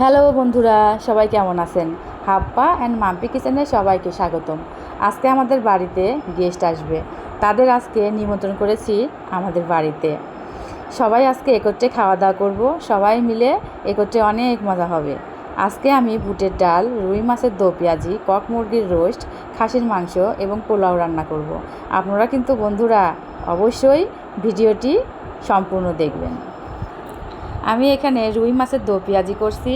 Hello বন্ধুরা, সবাই কেমন আছেন? হাপ্পা অ্যান্ড মাম্পি কিচেনে সবাইকে স্বাগতম। আজকে আমাদের বাড়িতে গেস্ট আসবে। তাদের আজকে নিমন্ত্রণ করেছি আমাদের বাড়িতে। সবাই আজকে একত্রে খাওয়া দাওয়া করব। সবাই মিলে একত্রে অনেক মজা হবে। আজকে আমি বুটের ডাল, রুই মাছের দো পেঁয়াজি, কক মুরগির রোস্ট, খাসির মাংস এবং পোলাও রান্না করব। আপনারা কিন্তু বন্ধুরা অবশ্যই ভিডিওটি সম্পূর্ণ দেখবেন। আমি এখানে রুই মাছের দো পেঁয়াজি করছি।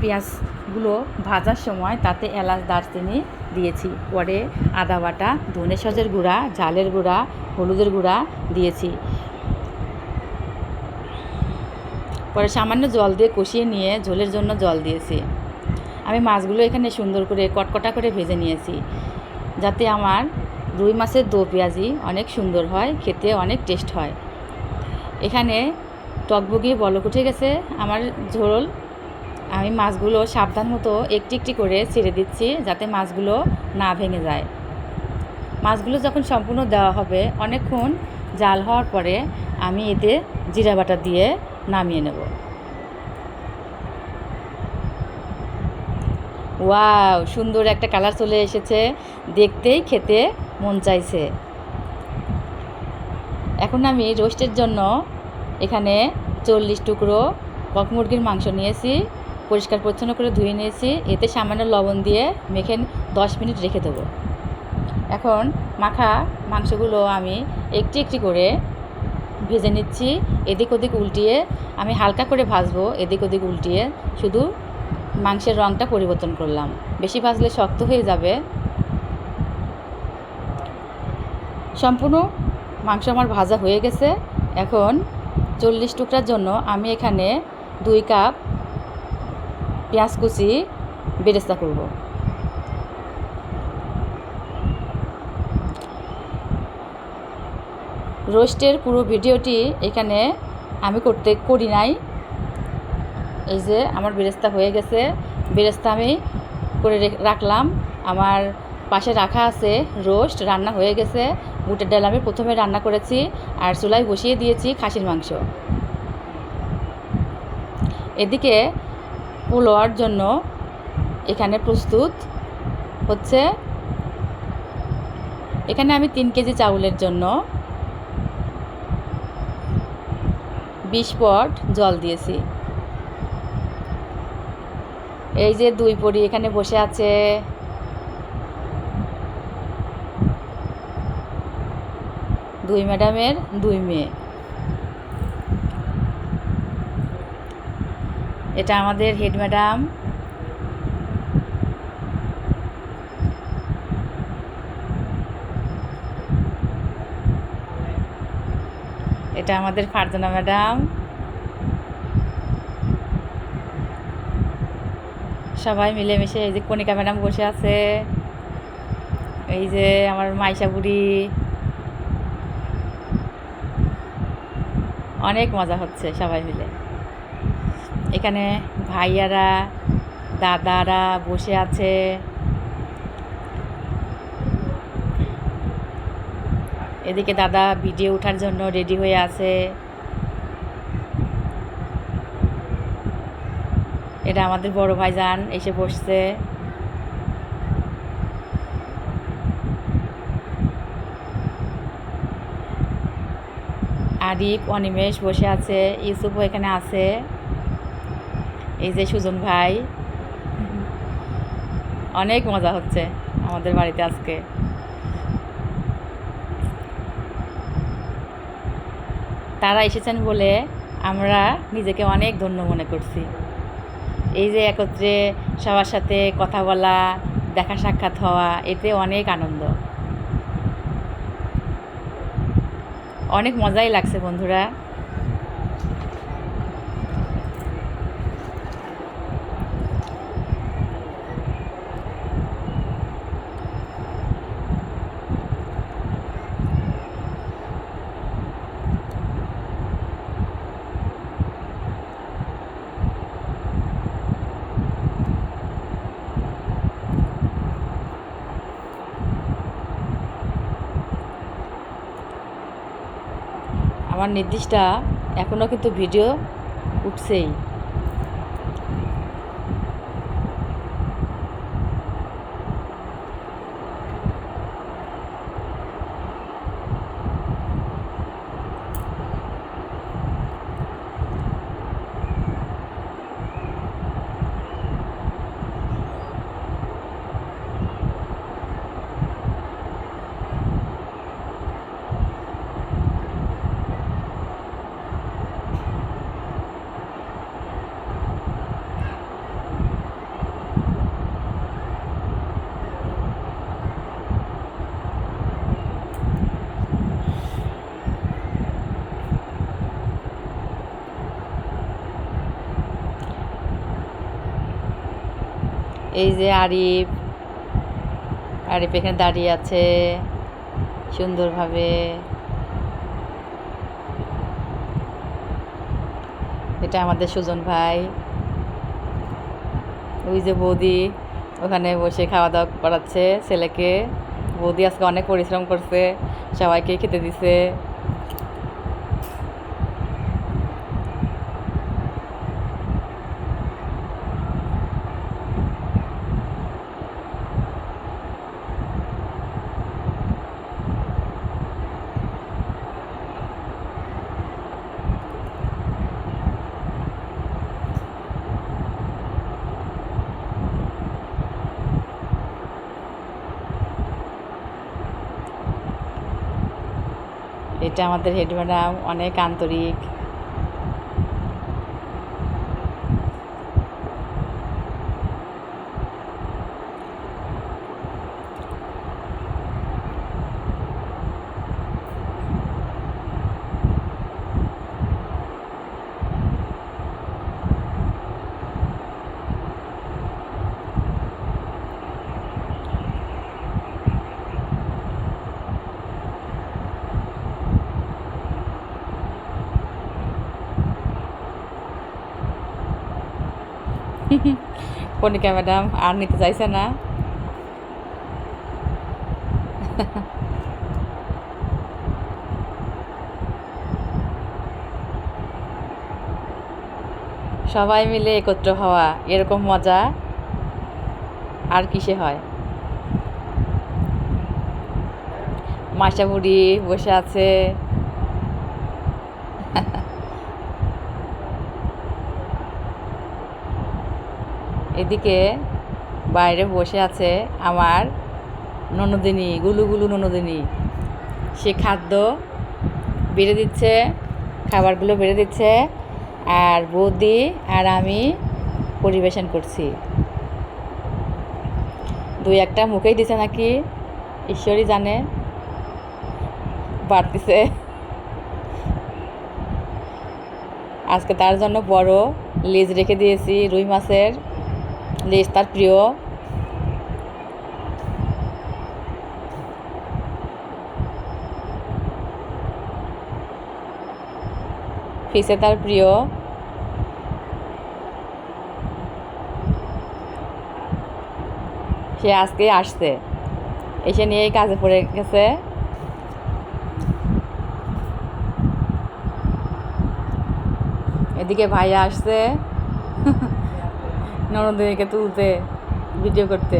পেঁয়াজগুলো ভাজার সময় তাতে এলাচ, দারচিনি দিয়েছি। পরে আদা বাটা, ধনে সজের গুঁড়া, ঝালের গুঁড়া, হলুদের গুঁড়া দিয়েছি। পরে সামান্য জল দিয়ে কষিয়ে নিয়ে ঝোলের জন্য জল দিয়েছি। আমি মাছগুলো এখানে সুন্দর করে কটকটা করে ভেজে নিয়েছি। যাতে আমার রুই মাছের দো পেঁয়াজি অনেক সুন্দর হয়, খেতে অনেক টেস্ট হয়। এখানে টকবগিয়ে বলক উঠে গেছে। আমার ঝোল আমি মাছগুলো সাবধান মতো একটি একটি করে ছেড়ে দিচ্ছি যাতে মাছগুলো না ভেঙে যায়। মাছগুলো যখন সম্পূর্ণ দেওয়া হবে, অনেকক্ষণ জাল হওয়ার পরে আমি এতে জিরা বাটা দিয়ে নামিয়ে নেব। ওয়াও, সুন্দর একটা কালার চলে এসেছে। দেখতেই খেতে মন চাইছে। এখন আমি রোস্টের জন্য এখানে চল্লিশ টুকরো কক মুরগির মাংস নিয়েছি, পরিষ্কার পরিচ্ছন্ন করে ধুয়ে নিয়েছি, এতে সামান্য লবণ দিয়ে মেখে দশ মিনিট রেখে দেবো। এখন মাখা মাংসগুলো আমি একটি একটি করে ভেজে নিচ্ছি, এদিক ওদিক উল্টিয়ে আমি হালকা করে ভাজবো, এদিক ওদিক উল্টিয়ে শুধু মাংসের রঙটা পরিবর্তন করলাম। বেশি ভাজলে শক্ত হয়ে যাবে। সম্পূর্ণ মাংস আমার ভাজা হয়ে গেছে। এখন চল্লিশ টুকরার জন্য আমি এখানে দুই কাপ পেঁয়াজ কুচি বেরেস্তা করব। রোস্টের পুরো ভিডিওটি এখানে আমি করতে করি নাই। এই যে আমার বেরেস্তা হয়ে গেছে। বেরেস্তা আমি করে রাখলাম। আমার পাশে রাখা আছে রোস্ট, রান্না হয়ে গেছে। বুটের ডাল আমি প্রথমে রান্না করেছি আর চুলায় বসিয়ে দিয়েছি খাসির মাংস। এদিকে পোলোয়ার জন্য এখানে প্রস্তুত হচ্ছে এখানে আমি তিন কেজি চাউলের জন্য বিশ পট জল দিয়েছি। এই যে দুই পরি এখানে বসে আছে দুই ম্যাডামের দুই মেয়ে। এটা আমাদের হেড ম্যাডাম। এটা আমাদের ফারজানা ম্যাডাম। সবাই মিলেমিশে এই যে কণিকা ম্যাডাম বসে আছে। এই যে আমার মাইশা বুড়ি। অনেক মজা হচ্ছে সবাই মিলে। এখানে ভাইয়ারা, দাদারা বসে আছে। এদিকে দাদা ভিডিও ওঠার জন্য রেডি হয়ে আছে। এটা আমাদের বড় ভাইজান এসে বসছে। আরিফ, অনিমেষ বসে আছে, ইউসুফও এখানে আছে। এই যে সুজন ভাই। অনেক মজা হচ্ছে আমাদের বাড়িতে আজকে। তারা এসেছেন বলে আমরা নিজেকে অনেক ধন্য মনে করছি। এই যে একত্রে সবার সাথে কথা বলা, দেখা সাক্ষাৎ হওয়া, এতে অনেক আনন্দ। অনেক মজাই লাগছে বন্ধুরা। আমার নির্দিষ্ট এখনও কিন্তু ভিডিও উঠছেই। এই যে আরিফ। আরিফ এখানে দাঁড়িয়ে আছে সুন্দরভাবে। এটা আমাদের সুজন ভাই। ওই যে বৌদি ওখানে বসে খাওয়া দাওয়া করাচ্ছে ছেলেকে। বৌদি আজকে অনেক পরিশ্রম করছে, সবাইকে খেতে দিছে। এটা আমাদের হেড ম্যাডাম অনেক আন্তরিক। কণিকা ম্যাডাম, আর নিতে চাইছে না। সবাই মিলে একত্র হওয়া এরকম মজা আর কিসে হয়? মাসা বুড়ি বসে আছে। এদিকে বাইরে বসে আছে আমার ননদিনী, গুলু গুলু ননদিনী। সে খাদ্য বেড়ে দিচ্ছে, খাবারগুলো বেড়ে দিচ্ছে, আর বৌদি আর আমি পরিবেশন করছি। দুই একটা মুখেই দিছে নাকি, ঈশ্বরই জানে। বাড়তিছে। আজকে তার জন্য বড় লেজ রেখে দিয়েছি, রুই মাছের। লেজ তার প্রিয় ফিসে তার প্রিয় সে আজকে আসছে এসে নিয়েই কাজে পড়ে গেছে এদিকে ভাইয়া আসছে ননদিনীকে তুলতে ভিডিও করতে।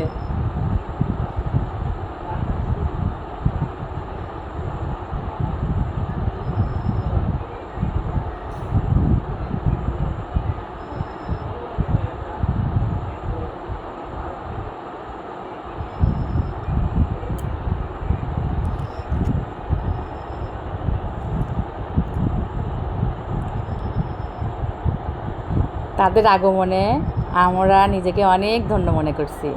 তাদের আগমনে আমরা নিজেকে অনেক ধন্য মনে করছি।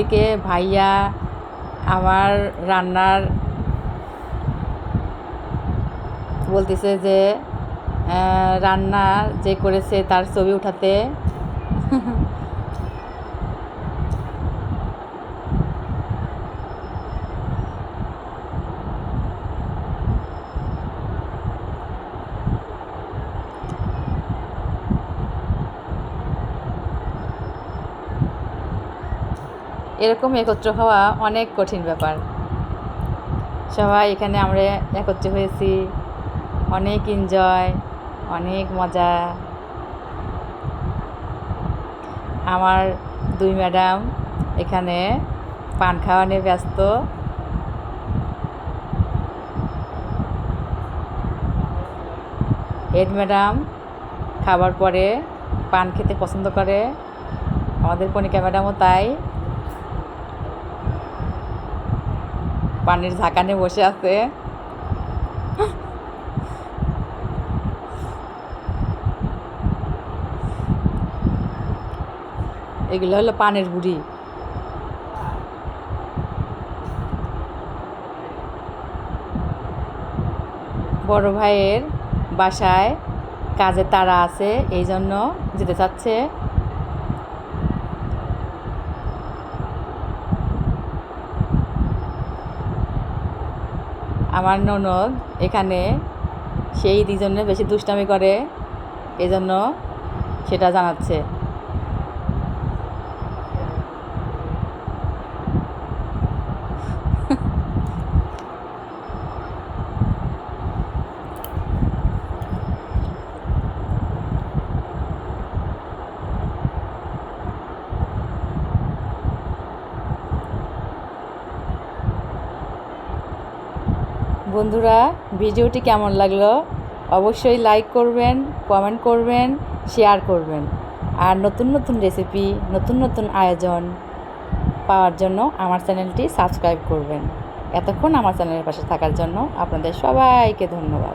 এদিকে ভাইয়া আমার রান্নার বলতেছে যে রান্না যে করেছে তার ছবি উঠাতে এরকম একত্র হওয়া অনেক কঠিন ব্যাপার। সবাই এখানে আমরা একত্র হয়েছি। অনেক এনজয় অনেক মজা। আমার দুই ম্যাডাম এখানে পান খাওয়া নিয়ে ব্যস্ত। হেড ম্যাডাম খাবার পরে পান খেতে পছন্দ করে। আমাদের কণিকা ম্যাডামও তাই। পানির ঝাঁকানে বসে আছে। এগুলো হলো পানের বুড়ি বড় ভাইয়ের বাসায় কাজে তারা আছে, এই জন্য যেতে চাচ্ছে। আমার ননদ এখানে সেই দুজনে বেশি দুষ্টামি করে এজন্য সেটা জানাচ্ছে। বন্ধুরা, ভিডিওটি কেমন লাগল? অবশ্যই লাইক করবেন কমেন্ট করবেন শেয়ার করবেন। আর নতুন নতুন রেসিপি নতুন নতুন আয়োজন পাওয়ার জন্য আমার চ্যানেলটি সাবস্ক্রাইব করবেন। এতক্ষণ আমার চ্যানেলের পাশে থাকার জন্য আপনাদের সবাইকে ধন্যবাদ।